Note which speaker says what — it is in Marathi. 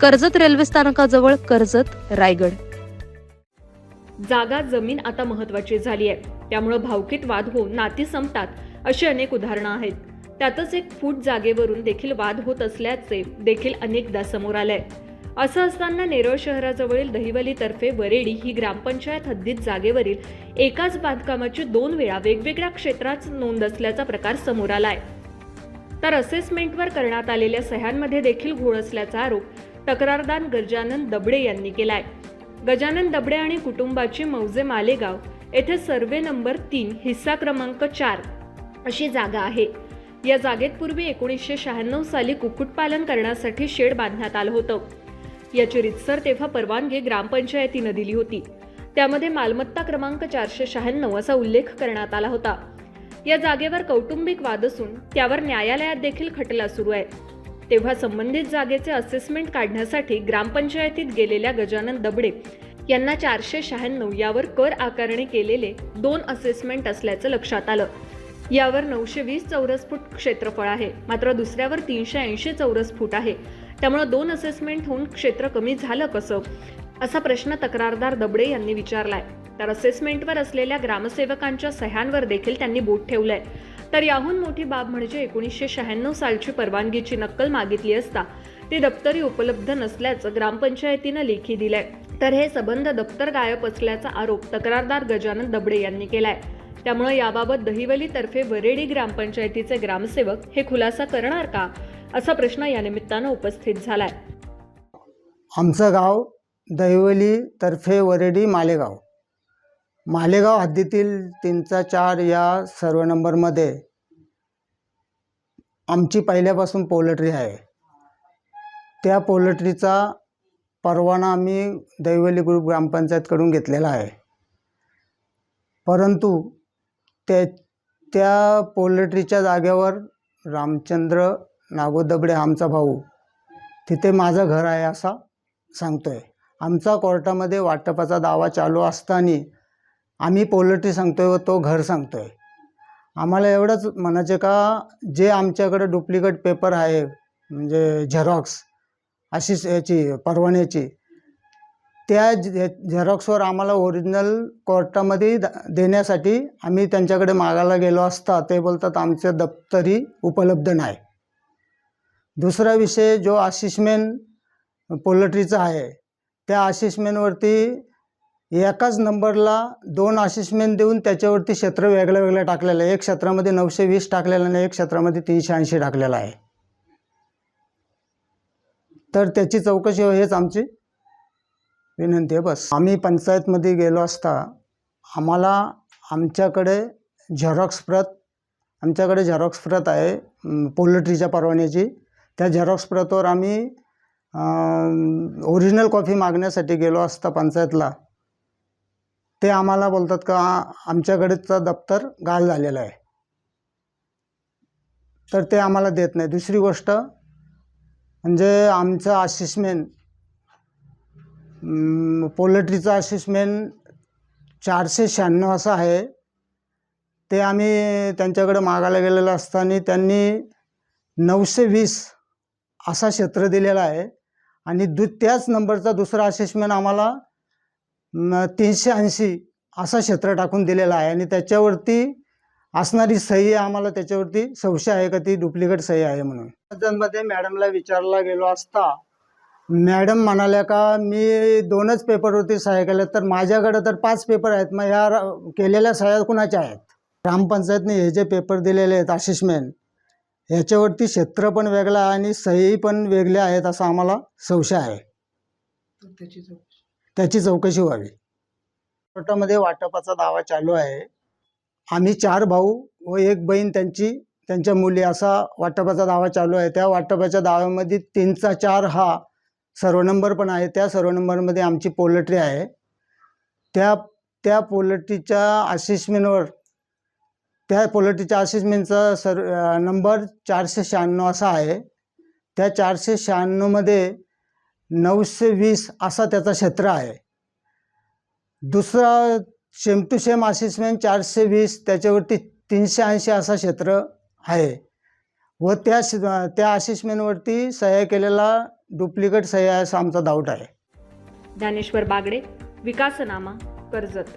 Speaker 1: कर्जत रेल्वे स्थानकाजवळ कर्जत रायगड.
Speaker 2: जागा जमीन आता महत्वाची झाली आहे. त्यामुळं भावकीत वाद होऊन नाती संपतात अशी अनेक उदाहरणं आहेत. त्यातच एक फूट जागेवरून देखील वाद होत असल्याचे देखील अनेकदा समोर आलंय. असं असताना नेरळ शहराजवळील दहिवली तर्फे वरेडी ही ग्रामपंचायत हद्दीत जागेवरील एकाच बांधकामाची दोन वेळा वेगवेगळ्या क्षेत्रात नोंद असल्याचा प्रकार समोर आलाय. तर असेसमेंटवर करण्यात आलेल्या सह्यांमध्ये देखील घोळ असल्याचा आरोप तक्रारदार गजानन दबडे यांनी केलाय. गजानन दबडे आणि कुटुंबाची मौजे मालेगाव येथे सर्वे नंबर तीन हिस्सा क्रमांक चार अशी जागा आहे. या जागेत पूर्वी एकोणीसशे शहाण्णव साली कुक्कुटपालन करण्यासाठी शेड बांधण्यात आलं होतं. याची रितसर तेव्हा परवानगी ग्रामपंचायतीनं दिली होती. त्यामध्ये मालमत्ता क्रमांक चारशे शहाण्णव असा उल्लेख करण्यात आला होता. या जागेवर कौटुंबिक वाद असून त्यावर न्यायालयात देखील खटला सुरू आहे. तेव्हा संबंधित जागेचे असेसमेंट काढण्यासाठी ग्रामपंचायतीत गेलेल्या गजानन दबडे यांना चारशे शहाण्णव यावर कर आकारणी केलेले दोन असेसमेंट असल्याचं लक्षात आलं. यावर नऊशे वीस चौरस फूट क्षेत्रफळ आहे मात्र दुसऱ्यावर तीनशे ऐंशी चौरस फूट आहे. त्यामुळे दोन असेसमेंट होऊन क्षेत्र कमी झालं कसं? असा प्रश्न तक्रारदार दबडे यांनी विचारलाय. तर असेसमेंटवर असलेल्या ग्रामसेवकांच्या सह्यांवर देखील त्यांनी बोट ठेवलंय. तर याहून मोठी बाब म्हणजे एकोणीसशे शहाण्णव सालची परवानगीची नक्कल मागितली असता ती दप्तरी उपलब्ध नसल्याचं ग्रामपंचायतीनं लेखी दिलंय. तर हे सबंध दप्तर गायब असल्याचा आरोप तक्रारदार गजानन दबडे यांनी केलाय. त्यामुळे याबाबत दहिवली तर्फे वरेडी ग्रामपंचायतीचे ग्रामसेवक हे खुलासा करणार का? असा प्रश्न या निमित्तानं उपस्थित झालाय.
Speaker 3: आमचं गाव दहिवली तर्फे वरेडी मालेगाव. मालेगाव हद्दीतील तीनचा चार या सर्व नंबरमध्ये आमची पहिल्यापासून पोल्ट्री आहे. त्या पोल्ट्रीचा परवाना आम्ही दैवली ग्रुप ग्रामपंचायतकडून घेतलेला आहे. परंतु त्या त्या पोल्ट्रीच्या जागेवर रामचंद्र नागोदबडे आमचा भाऊ तिथे माझं घर आहे असा सांगतो आहे आमचा कोर्टामध्ये वाटपाचा दावा चालू असताना आम्ही पोल्ट्री आहे व तो घर सांगतो आहे आम्हाला एवढंच म्हणायचे का जे आमच्याकडे डुप्लिकेट पेपर आहे म्हणजे झेरॉक्स अशीच याची परवान्याची त्या झे झेरॉक्सवर आम्हाला ओरिजिनल कोर्टामध्ये देण्यासाठी आम्ही त्यांच्याकडे मागायला गेलो असता ते बोलतात आमचे दप्तरी उपलब्ध नाही. दुसरा विषय जो असिसमेंट पोल्ट्रीचा आहे त्या असिसमेंटवरती एकाच नंबरला दोन असेसमेंट देऊन त्याच्यावरती क्षेत्र वेगळं वेगळं टाकलेलं आहे. एक क्षेत्रामध्ये नऊशे वीस टाकलेलं आणि एक क्षेत्रामध्ये तीनशे ऐंशी टाकलेलं आहे. तर त्याची चौकशी हो हेच आमची विनंती आहे बस. आम्ही पंचायतमध्ये गेलो असता आम्हाला आमच्याकडे झेरॉक्स प्रत आमच्याकडे झेरॉक्स प्रत आहे पोल्ट्रीच्या परवान्याची त्या झेरॉक्स प्रतवर आम्ही ओरिजिनल कॉफी मागण्यासाठी गेलो असता पंचायतला. ते आम्हाला बोलतात का आमच्याकडेचं दप्तर गाल झालेलं आहे. तर ते आम्हाला देत नाही. दुसरी गोष्ट म्हणजे आमचं असिसमेंट पोल्ट्रीचं असिसमेंट चारशे शहाण्णव असं आहे. ते आम्ही त्यांच्याकडे मागायला गेलेलं असताना त्यांनी नऊशे वीस असा क्षेत्र दिलेला आहे आणि दु त्याच नंबरचा दुसरा असेसमेंट आम्हाला तीनशे ऐंशी असा क्षेत्र टाकून दिलेला आहे. आणि त्याच्यावरती असणारी सही आम्हाला त्याच्यावरती संशय आहे का ती डुप्लिकेट सही आहे म्हणून. मध्ये मॅडमला विचारला गेलो असता मॅडम म्हणाल्या का मी दोनच पेपरवरती सह्या केल्या तर माझ्याकडे तर पाच पेपर आहेत मग ह्या केलेल्या सह्या कुणाच्या आहेत? ग्रामपंचायतने हे जे पेपर दिलेले आहेत असिसमेंट ह्याच्यावरती क्षेत्र पण वेगळं आहे आणि सही पण वेगळ्या आहेत असा आम्हाला संशय आहे. त्याची चौकशी व्हावी. कोर्टामध्ये वाटपाचा दावा चालू आहे. आम्ही चार भाऊ व एक बहीण त्यांची त्यांच्या मुली असा वाटपाचा दावा चालू आहे. त्या वाटपाच्या दाव्यामध्ये तीनचा चार हा सर्व नंबर पण आहे. त्या सर्व नंबरमध्ये आमची पोल्ट्री आहे. त्या त्या पोल्ट्रीच्या असिसमेंटवर त्या पोल्ट्रीच्या असिसमेंटचा सर नंबर चारशे शहाण्णव असा आहे. त्या चारशे शहाण्णवमध्ये नऊशे वीस असा त्याचा क्षेत्र आहे. दुसरा सेम टू सेम असेसमेंट चारशे वीस त्याच्यावरती तीनशे ऐंशी असा क्षेत्र आहे. व त्या श- त्या असेसमेंटवरती सह्या केलेला डुप्लिकेट सह्या असा आमचा डाऊट आहे.
Speaker 2: ज्ञानेश्वर बागडे विकासनामा कर्जत.